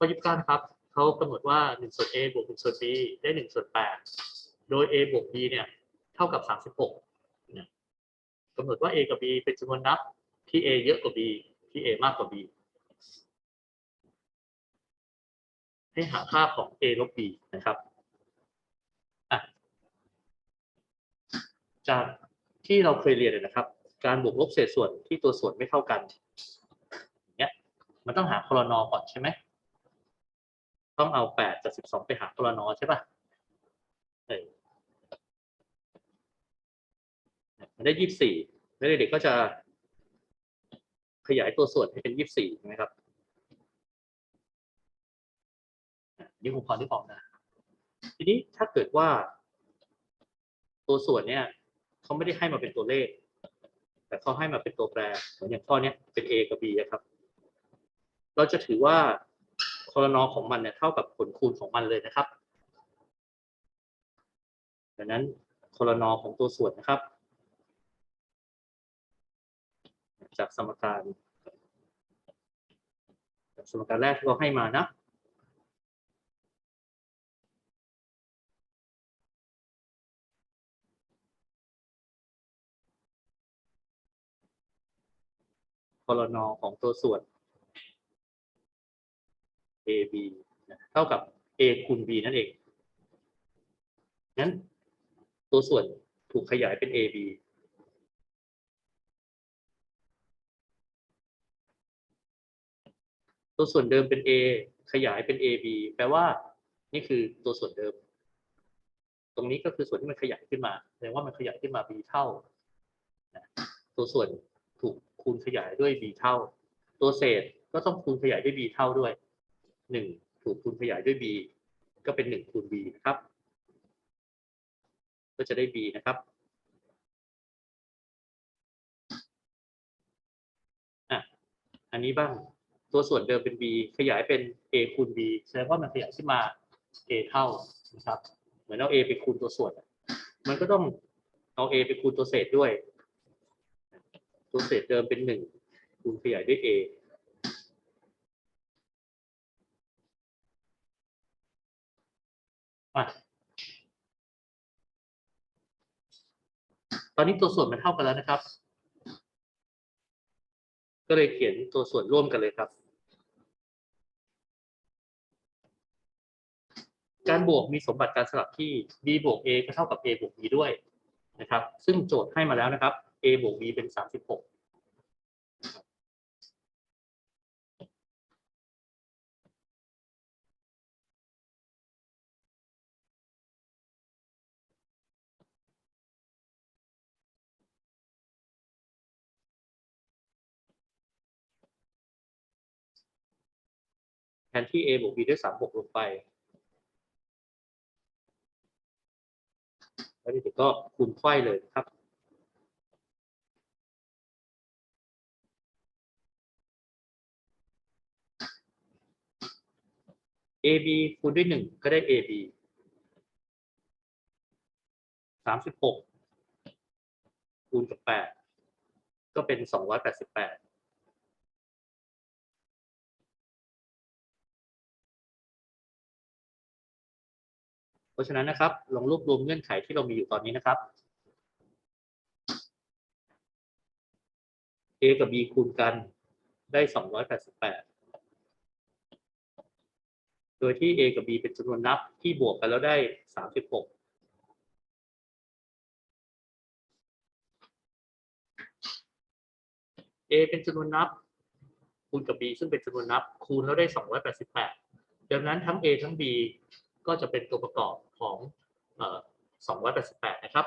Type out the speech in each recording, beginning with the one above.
ข้อยี่สิก้านะครับเขากำหนดว่าหนึ่งส่วน a บวกหนึ่งส่วน b ได้หนึ่งส่วนแปดโดย a บวก b เนี่ยเท่ากับสามสิบหกเนี่ยกำหนดว่า a กับ b เป็นจำนวนนับที่ a เยอะกว่า b ที่ a มากกว่า b ให้หาค่าของ a ลบ b นะครับจากที่เราเคยเรียนนะครับ การบวกลบเศษส่วนที่ตัวส่วนไม่เท่ากันอย่างเนี้ยมันต้องหาคลนอก่อนใช่ไหม ต้องเอาแปดจากสิบสองไปหาคลนอใช่ป่ะเออมันได้ยี่สิบสี่แล้วเด็กๆก็จะขยายตัวส่วนให้เป็นยี่สิบสี่ใช่ไหมครับนี่ผมพอที่บอกนะ ทีนี้ถ้าเกิดว่า ตัวส่วนเนี่ยเขาไม่ได้ให้มาเป็นตัวเลข แต่เขาให้มาเป็นตัวแปรเหมือนอย่างข้อเนี้ยเป็น a กับ b นะครับ เราจะถือว่า คอรนอของมันเนี่ยเท่ากับผลคูณของมันเลยนะครับดังนั้นคอรนอของตัวส่วนนะครับ จากสมการจากสมการแรกที่เราให้มานะคอรนอของตัวส่วน AB เท่ากับ A คูณ B นั่นเองงั้นตัวส่วนถูกขยายเป็น AB ตัวส่วนเดิมเป็น A ขยายเป็น AB แปลว่า นี่คือตัวส่วนเดิม ตรงนี้ก็คือส่วนที่มันขยายขึ้นมาแสดงว่ามันขยายขึ้นมา B เท่า ตัวส่วนถูกคูณขยายด้วย B เท่า ตัวเศษก็ต้องคูณขยายด้วย B เท่าด้วย หนึ่งถูกคูณขยายด้วย b ก็เป็นหนึ่งคูณ b นะครับ ก็จะได้ b นะครับอะอันนี้บ้างตัวส่วนเดิมเป็น b ขยายเป็น a คูณ b แสดงว่ามันขยายขึ้นมา a เท่านะครับ เหมือนเอา a ไปคูณตัวส่วน มันก็ต้องเอา a ไปคูณตัวเศษด้วย ตัวเศษเดิมเป็นหนึ่งคูณขยายด้วย a อะ ตอนนี้ตัวส่วนมันเท่ากันแล้วนะครับ ก็เลยเขียนตัวส่วนร่วมกันเลยครับ การบวกมีสมบัติการสลับที่ b บวก a ก็เท่ากับ a บวก b ด้วยนะครับ ซึ่งโจทย์ให้มาแล้วนะครับ a บวก b เป็น 36 นที่ a บวก b ด้วย3บวกลงไป แล้วนี่ก็คูณไขว้เลยครับ ab คูณด้วย1ก็ได้ ab 36คูณกับ8ก็เป็น288เพร ราะฉะนั้นนะครับลองรวบรวมเงื่อนไขที่เรามีอยู่ตอนนี้นะครับ a กับ b คูณกันได้ 288 โดยที่ a กับ b เป็นจำนวนนับที่บวกกันแล้วได้ 36 a เป็นจำนวนนับ คูณกับ b ซึ่งเป็นจำนวนนับ คูณแล้วได้ 288 ดังนั้นทั้ง a ทั้ง b ก็จะเป็นตัวประกอบของ 288 นะครับ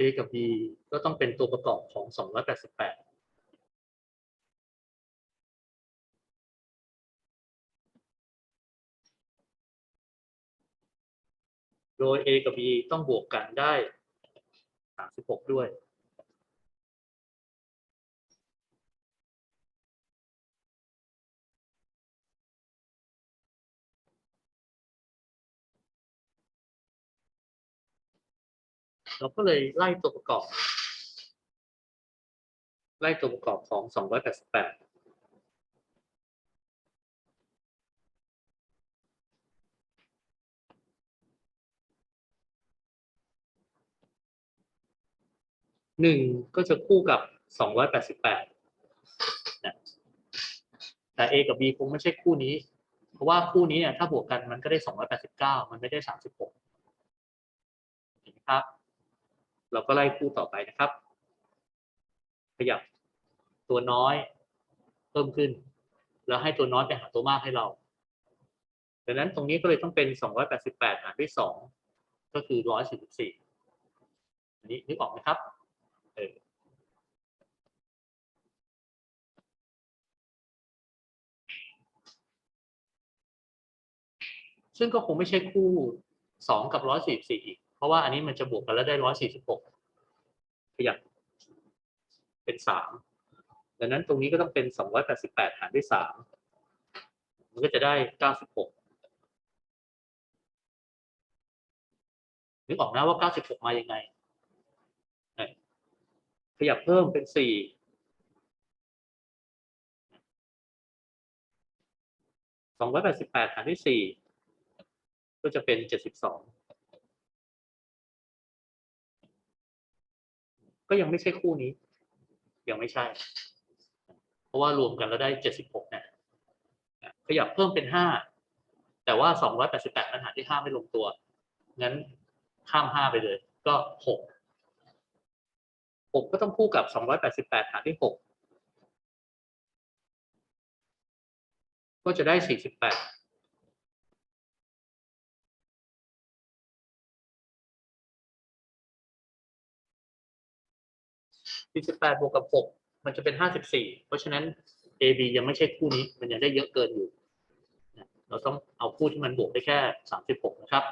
A กับ B ก็ต้องเป็นตัวประกอบของ 288โดย A กับ B ต้องบวกกันได้ 36 ด้วย เราก็เลยไล่ตัวประกอบ ไล่ตัวประกอบของ 288หนึ่งก็จะคู่กับ288นะแต่ A กับ B คงไม่ใช่คู่นี้ เพราะว่าคู่นี้เนี่ยถ้าบวกกันมันก็ได้289มันไม่ได้36เห็นไหมครับ เราก็ไล่คู่ต่อไปนะครับ ขยับตัวน้อยเพิ่มขึ้น แล้วให้ตัวน้อยไปหาตัวมากให้เราดังนั้นตรงนี้ก็เลยต้องเป็น 288 หารด้วย 2 ก็คือ 144 อันนี้นึกออกไหมครับ เออซึ่งก็คงไม่ใช่คู่ 2 กับ 144 อีก เพราะว่าอันนี้มันจะบวกกันแล้วได้146ขยับเป็น3ดังนั้นตรงนี้ก็ต้องเป็น288หารด้วย3มันก็จะได้96นึกออกนะว่า96มายังไง ขยับเพิ่มเป็นสี่สองร้อยแปดสิบแปดหารด้วยสี่ก็จะเป็นเจ็ดสิบสอง ก็ยังไม่ใช่คู่นี้ ยังไม่ใช่ เพราะว่ารวมกันแล้วได้เจ็ดสิบหกเนี่ยขยับเพิ่มเป็นห้าแต่ว่าสองร้อยแปดสิบแปดมันหาที่ห้าไม่ลงตัว งั้นข้ามห้าไปเลย ก็หกหกก็ต้องคู่กับสองร้อยแปดสิบแปดหารที่หกก็จะได้สี่สิบแปด สี่สิบแปดบวกกับหกมันจะเป็นห้าสิบสี่เพราะฉะนั้น A B ยังไม่ใช่คู่นี้ มันยังได้เยอะเกินอยู่ เราต้องเอาคู่ที่มันบวกได้แค่สามสิบหกนะครับ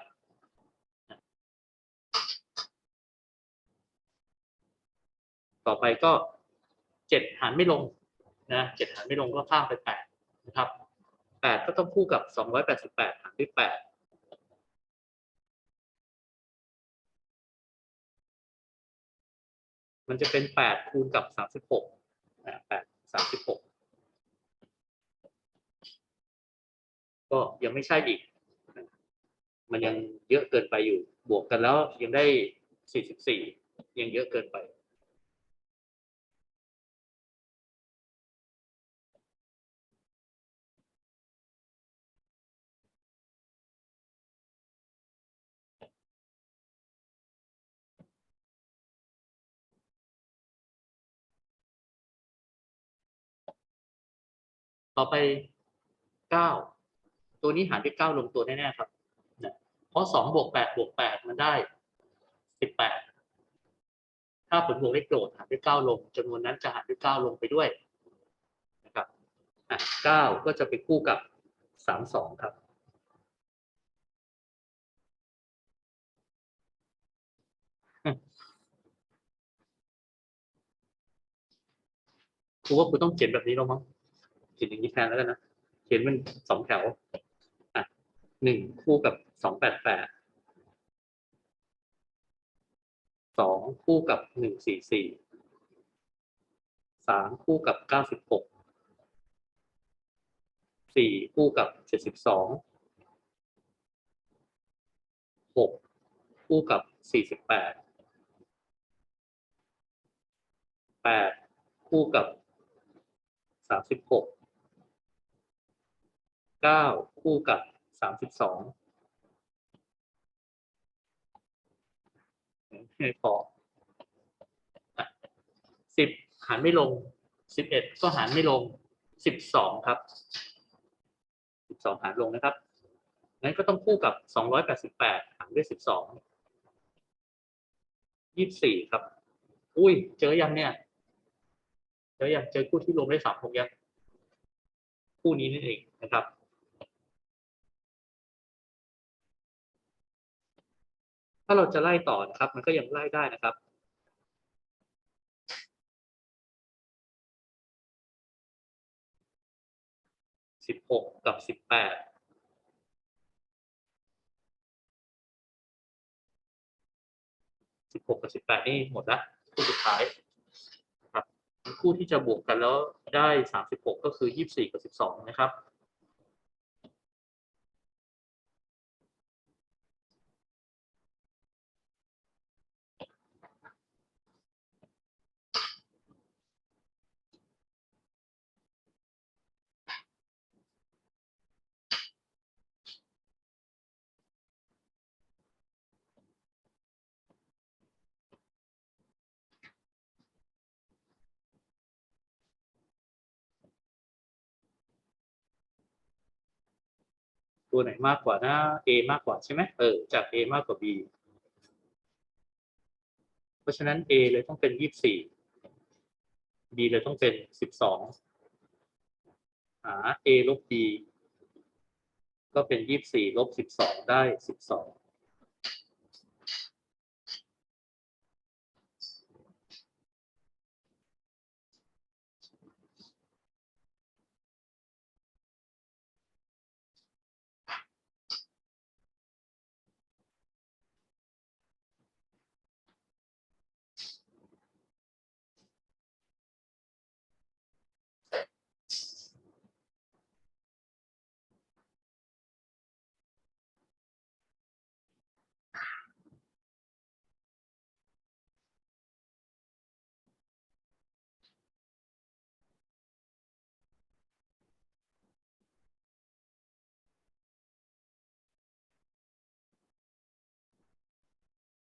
ต่อไปก็เจ็ดหารไม่ลงนะเจ็ดหารไม่ลงก็ข้ามไปแปดนะครับแปดก็ต้องคู่กับสองร้อยแปดสิบแปดหารด้วยแปด มันจะเป็นแปดคูณกับสามสิบหกแปดสามสิบหกก็ยังไม่ใช่อีก มันยังเยอะเกินไปอยู่ บวกกันแล้วยังได้สี่สิบสี่ยังเยอะเกินไป ต่อไปเก้าตัวนี้หารด้วยเก้าลงตัวแน่ๆครับเพราะสองบวกแปดบวกแปดมันได้สิบแปดถ้าผลบวกเลขโกรธหารด้วยเก้าลงจำนวนนั้นจะหารด้วยเก้าลงไปด้วยนะครับอะเก้าก็จะไปคู่กับสามสองครับครูว่าครูต้องเขียนแบบนี้แล้วมั้ง เขียนอย่างนี้แทนแล้วกันนะ เขียนเป็นสองแถว อะหนึ่งคู่กับสองแปดแปดสองคู่กับหนึ่งสี่สี่สามคู่กับเก้าสิบหกสี่คู่กับเจ็ดสิบสองหกคู่กับสี่สิบแปดแปดคู่กับสามสิบหก เก้าคู่กับสามสิบสองไม่พอสิบหารไม่ลงสิบเอ็ดก็หารไม่ลงสิบสองครับสิบสองหารลงนะครับงั้นก็ต้องคู่กับสองร้อยแปดสิบแปดหารด้วยสิบสองยี่สิบสี่ครับ อุ้ย เจอยังเนี่ยเจอยังเจอคู่ที่รวมได้สามหกยังคู่นี้นั่นเองนะครับ ถ้าเราจะไล่ต่อนะครับ มันก็ยังไล่ได้นะครับ สิบหกกับสิบแปดสิบหกกับสิบแปดนี่หมดละคู่สุดท้ายครับคู่ที่จะบวกกันแล้วได้สามสิบหกก็คือยี่สิบสี่กับสิบสองนะครับ ตัวไหนมากกว่านะ A มากกว่าใช่ไหมเออจาก A มากกว่า B เพราะฉะนั้น A เลยต้องเป็นยี่สิบสี่ B เลยต้องเป็นสิบสองหา A ลบ B ก็เป็นยี่สิบสี่ลบสิบสองได้สิบสอง